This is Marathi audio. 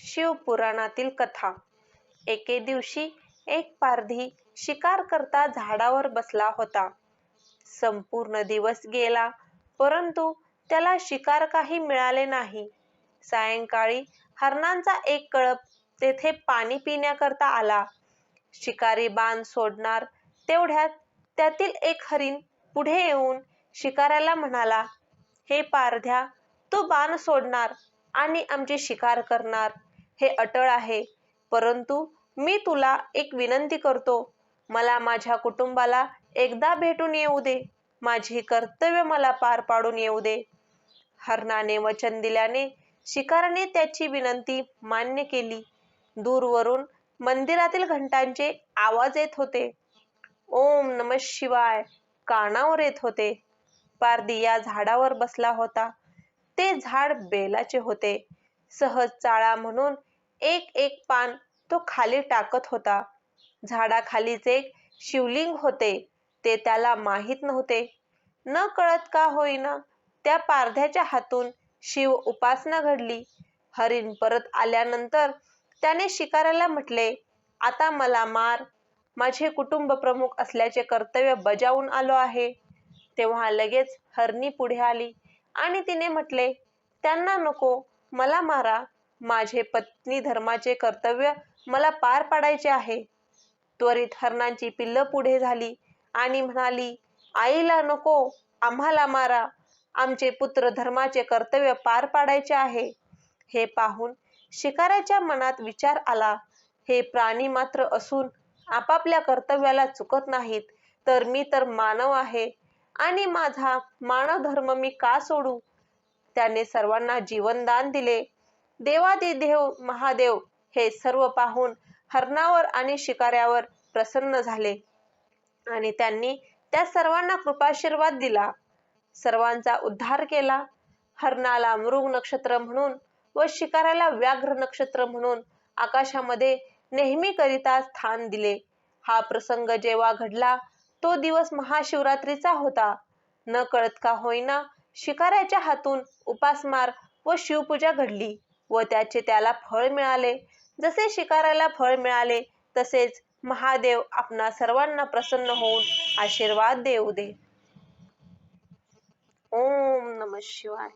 शिवपुराणातील कथा. एके दिवशी एक पारधी शिकार करता झाडावर बसला होता. संपूर्ण दिवस गेला परंतु त्याला शिकार काही मिळाले नाही. सायंकाळी हरणांचा एक कळप तेथे पाणी पिण्याकरता आला. शिकारी बाण सोडणार तेवढ्यात त्यातील एक हरिण पुढे येऊन शिकाऱ्याला म्हणाला हे पारध्या तू बाण सोडणार आणि आमची शिकार करणार. हे अटळ आहे. परंतु मी तुला एक विनंती करतो. मला माझ्या कुटुंबाला एकदा भेटून येऊ दे. माझी कर्तव्य मला पार पाडून येऊ दे. हरणाने वचन दिल्याने शिकाराने त्याची विनंती मान्य केली. दूरवरून मंदिरातील घंटांचे आवाज येत होते. ओम नम शिवाय कानावर येत होते. पारदी या झाडावर बसला होता. ते झाड बेलाचे होते. सहज चाळा म्हणून एक एक पान तो खाली टाकत होता. झाडाखालीच एक शिवलिंग होते ते त्याला माहीत नव्हते. न कळत का होईना त्या पारध्याच्या हातून शिव उपासना घडली. हरिण परत आल्यानंतर त्याने शिकाऱ्याला म्हटले आता मला मार. माझे कुटुंब प्रमुख असल्याचे कर्तव्य बजावून आलो आहे. तेव्हा लगेच हरणी पुढे आली आणि तिने म्हटले त्यांना नको मला मारा. माझे पत्नी धर्माचे कर्तव्य मला पार पाडायचे आहे. त्वरित हरणांची पिल्ल पुढे झाली आणि म्हणाली आईला नको आम्हाला मारा. आमचे पुत्र धर्माचे कर्तव्य पार पाडायचे आहे. हे पाहून शिकाऱ्याच्या मनात विचार आला. हे प्राणी मात्र असून आपापल्या कर्तव्याला चुकत नाहीत तर मी तर मानव आहे. आणि माझा मानव धर्म मी का सोडू? त्याने सर्वांना जीवनदान दिले. देवादिदेव महादेव हे सर्व पाहून हरणावर आणि शिकाऱ्यावर प्रसन्न झाले. आणि त्यांनी त्या सर्वांना कृपाशीर्वाद दिला. सर्वांचा उद्धार केला. हरणाला मृग नक्षत्र म्हणून व शिकाऱ्याला व्याघ्र नक्षत्र म्हणून आकाशामध्ये नेहमीकरिता स्थान दिले. हा प्रसंग जेव्हा घडला तो दिवस महाशिवरात्रीचा होता. न कळत का होईना शिकाऱ्याच्या हातून उपासमार व शिवपूजा घडली. व त्याचे त्याला फळ मिळाले. जसे शिकाऱ्याला फळ मिळाले तसेच महादेव आपणा सर्वांना प्रसन्न होऊन आशीर्वाद देऊ दे. ओम नम शिवाय.